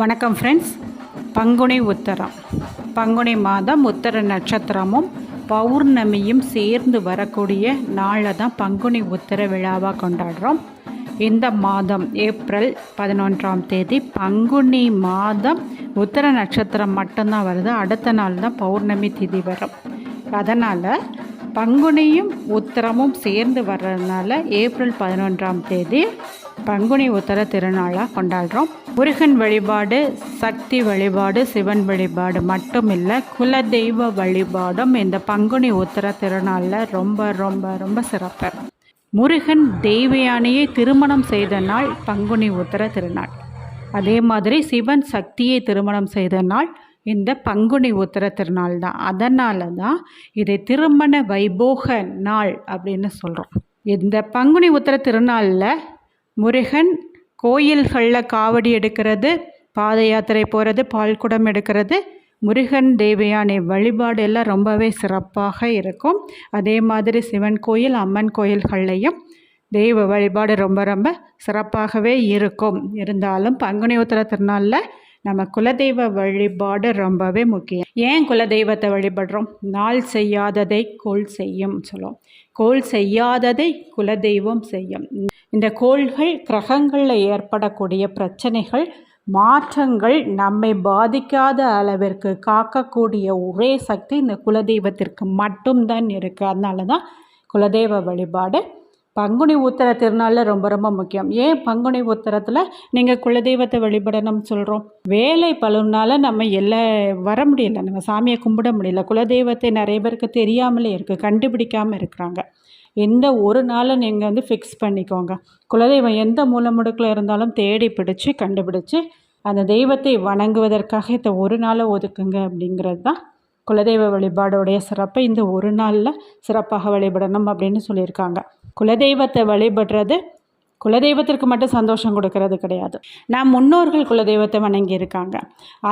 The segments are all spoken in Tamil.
வணக்கம் ஃப்ரெண்ட்ஸ் பங்குனி உத்தரம். பங்குனி மாதம் உத்தர நட்சத்திரமும் பௌர்ணமியும் சேர்ந்து வரக்கூடிய நாளை தான் பங்குனி உத்தர விழாவாக கொண்டாடுறோம். இந்த மாதம் ஏப்ரல் பதினொன்றாம் தேதி பங்குனி மாதம் உத்தர நட்சத்திரம் மட்டும்தான் வருது. அடுத்த நாள் தான் பௌர்ணமி திதி வரும். அதனால் பங்குனியும் உத்தரமும் சேர்ந்து வர்றதுனால ஏப்ரல் பதினொன்றாம் தேதி பங்குனி உத்தர திருநாளாக கொண்டாடுறோம். முருகன் வழிபாடு சக்தி வழிபாடு சிவன் வழிபாடு மட்டும் இல்லை குலதெய்வ வழிபாடும் இந்த பங்குனி உத்தர திருநாளில் ரொம்ப ரொம்ப ரொம்ப சிறப்பு. முருகன் தெய்வயானையை திருமணம் செய்த நாள் பங்குனி உத்தர திருநாள். அதே மாதிரி சிவன் சக்தியை திருமணம் செய்த நாள் இந்த பங்குனி உத்தர திருநாள் தான். அதனால தான் இதை திருமண வைபோக நாள் அப்படின்னு சொல்கிறோம் இந்த பங்குனி உத்தர திருநாளில் முருகன் கோயில்களில் காவடி எடுக்கிறது பாத யாத்திரை போகிறது பால்குடம் எடுக்கிறது. முருகன் தேவயானை வழிபாடு எல்லாம் ரொம்பவே சிறப்பாக இருக்கும். அதே மாதிரி சிவன் கோயில் அம்மன் கோயில்கள்லையும் தெய்வ வழிபாடு ரொம்ப ரொம்ப சிறப்பாகவே இருக்கும். இருந்தாலும் பங்குனி உத்தர திருநாளில் நம்ம குலதெய்வ வழிபாடு ரொம்பவே முக்கியம். ஏன் குலதெய்வத்தை வழிபடுறோம்? நாள் செய்யாததை கோல் செய்யும் சொல்லுவோம் கோல் செய்யாததை குலதெய்வம் செய்யும். இந்த கோள்கள் கிரகங்களில் ஏற்படக்கூடிய பிரச்சனைகள் மாற்றங்கள் நம்மை பாதிக்காத அளவிற்கு காக்கக்கூடிய ஒரே சக்தி இந்த குலதெய்வத்திற்கு மட்டும்தான் இருக்குது அதனால தான் குலதெய்வ வழிபாடு பங்குனி உத்தர திருநாளில் ரொம்ப ரொம்ப முக்கியம். ஏன் பங்குனி உத்தரத்தில் நீங்கள் குலதெய்வத்தை வழிபடணும்னு சொல்கிறோம் வேலை பலனால நம்ம எல்லா வர முடியல. நம்ம சாமியை கும்பிட முடியல. குலதெய்வத்தை நிறைய பேருக்கு தெரியாமலே இருக்குது கண்டுபிடிக்காமல் இருக்கிறாங்க. எந்த ஒரு நாளும் நீங்கள் வந்து ஃபிக்ஸ் பண்ணிக்கோங்க. குலதெய்வம் எந்த மூலமுடுக்கில் இருந்தாலும் தேடி பிடிச்சி கண்டுபிடிச்சி அந்த தெய்வத்தை வணங்குவதற்காக இந்த ஒரு நாளை ஒதுக்குங்க அப்படிங்கிறது தான் குலதெய்வ வழிபாடோடைய சிறப்பை இந்த ஒரு நாளில் சிறப்பாக வழிபடணும் அப்படின்னு சொல்லியிருக்காங்க. குலதெய்வத்தை வழிபடுறது குலதெய்வத்திற்கு மட்டும் சந்தோஷம் கொடுக்கறது கிடையாது. நம் முன்னோர்கள் குலதெய்வத்தை வணங்கியிருக்காங்க.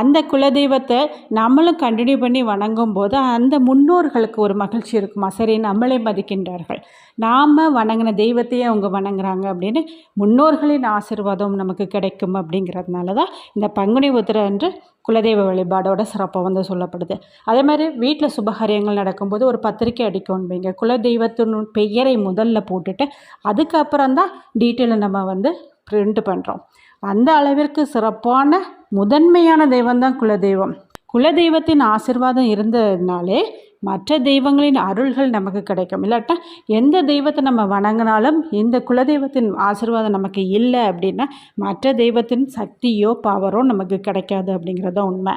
அந்த குலதெய்வத்தை நம்மளும் கண்டினியூ பண்ணி வணங்கும் போது அந்த முன்னோர்களுக்கு ஒரு மகிழ்ச்சி இருக்குமா? சரி நம்மளே மதிக்கின்றார்கள். நாம் வணங்கின தெய்வத்தையே அவங்க வணங்குறாங்க அப்படின்னு முன்னோர்களின் ஆசிர்வாதம் நமக்கு கிடைக்கும் அப்படிங்கிறதுனால தான் இந்த பங்குனி உத்திர அன்று குலதெய்வ வழிபாடோட சிறப்பாக வந்து சொல்லப்படுது. அதே மாதிரி வீட்டில் சுபகாரியங்கள் நடக்கும்போது ஒரு பத்திரிக்கை அடிக்கணும்பீங்க குலதெய்வத்தின் பெயரை முதல்ல போட்டுட்டு அதுக்கப்புறம் தான் டீட்டெயிலை நம்ம வந்து பிரிண்ட் பண்ணுறோம் அந்த அளவிற்கு சிறப்பான முதன்மையான தெய்வம் தான் குலதெய்வம். குலதெய்வத்தின் ஆசிர்வாதம் இருந்ததுனாலே மற்ற தெய்வங்களின் அருள்கள் நமக்கு கிடைக்கும். இல்லாட்டா எந்த தெய்வத்தை நம்ம வணங்கினாலும் இந்த குலதெய்வத்தின் ஆசிர்வாதம் நமக்கு இல்லை அப்படின்னா மற்ற தெய்வத்தின் சக்தியோ பவரோ நமக்கு கிடைக்காது அப்படிங்கிறது உண்மை.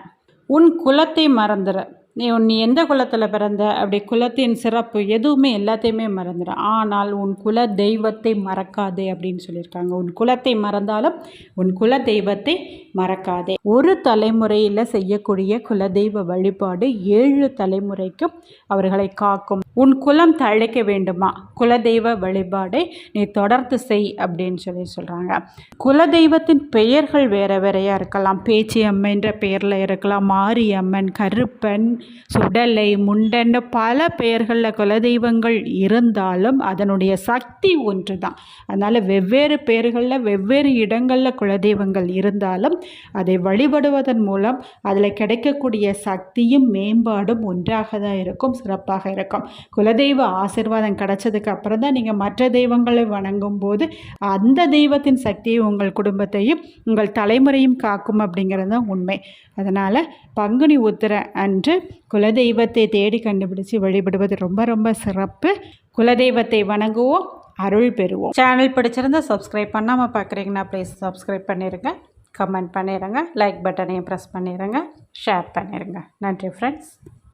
உன் குலத்தை மறந்துற நீ நீ எந்த குலத்தில் பிறந்த? அப்படி குலத்தின் சிறப்பு எதுவுமே எல்லாத்தையுமே மறந்துடு. ஆனால் உன் குல தெய்வத்தை மறக்காதே அப்படின்னு சொல்லியிருக்காங்க. உன் குலத்தை மறந்தாலும் உன் குல தெய்வத்தை மறக்காதே. ஒரு தலைமுறையில் செய்யக்கூடிய குலதெய்வ வழிபாடு ஏழு தலைமுறைக்கும் அவர்களை காக்கும். உன் குலம் தழைக்க வேண்டுமா? குலதெய்வ வழிபாடை நீ தொடர்ந்து செய் அப்படின்னு சொல்லி சொல்கிறாங்க குலதெய்வத்தின் பெயர்கள் வேறு வேறையாக இருக்கலாம். பேச்சி அம்மைன்ற பெயரில் இருக்கலாம். மாரியம்மன் கருப்பன் சுடலை முண்டன்னு பல பெயர்களில் குலதெய்வங்கள் இருந்தாலும் அதனுடைய சக்தி ஒன்று தான் அதனால் வெவ்வேறு பெயர்களில் வெவ்வேறு இடங்களில் குலதெய்வங்கள் இருந்தாலும் அதை வழிபடுவதன் மூலம் அதில் கிடைக்கக்கூடிய சக்தியும் மேம்பாடும் ஒன்றாக தான் இருக்கும் சிறப்பாக இருக்கும். குலதெய்வ ஆசிர்வாதம் கிடைச்சதுக்கு அப்புறம் தான் நீங்கள் மற்ற தெய்வங்களை வணங்கும் போது அந்த தெய்வத்தின் சக்தியை உங்கள் குடும்பத்தையும் உங்கள் தலைமுறையும் காக்கும் அப்படிங்கிறது தான் உண்மை. அதனால் பங்குனி உத்திர அன்று குலதெய்வத்தை தேடி கண்டுபிடிச்சு வழிபடுவது ரொம்ப ரொம்ப சிறப்பு. குலதெய்வத்தை வணங்குவோம் அருள் பெறுவோம். சேனல் பிடிச்சிருந்தா சப்ஸ்கிரைப் பண்ணாமல் பார்க்குறீங்கன்னா ப்ளீஸ் சப்ஸ்கிரைப் பண்ணிடுங்க கமெண்ட் பண்ணிடுங்க லைக் பட்டனையும் ப்ரெஸ் பண்ணிடுங்க ஷேர் பண்ணிடுங்க நன்றி ஃப்ரெண்ட்ஸ்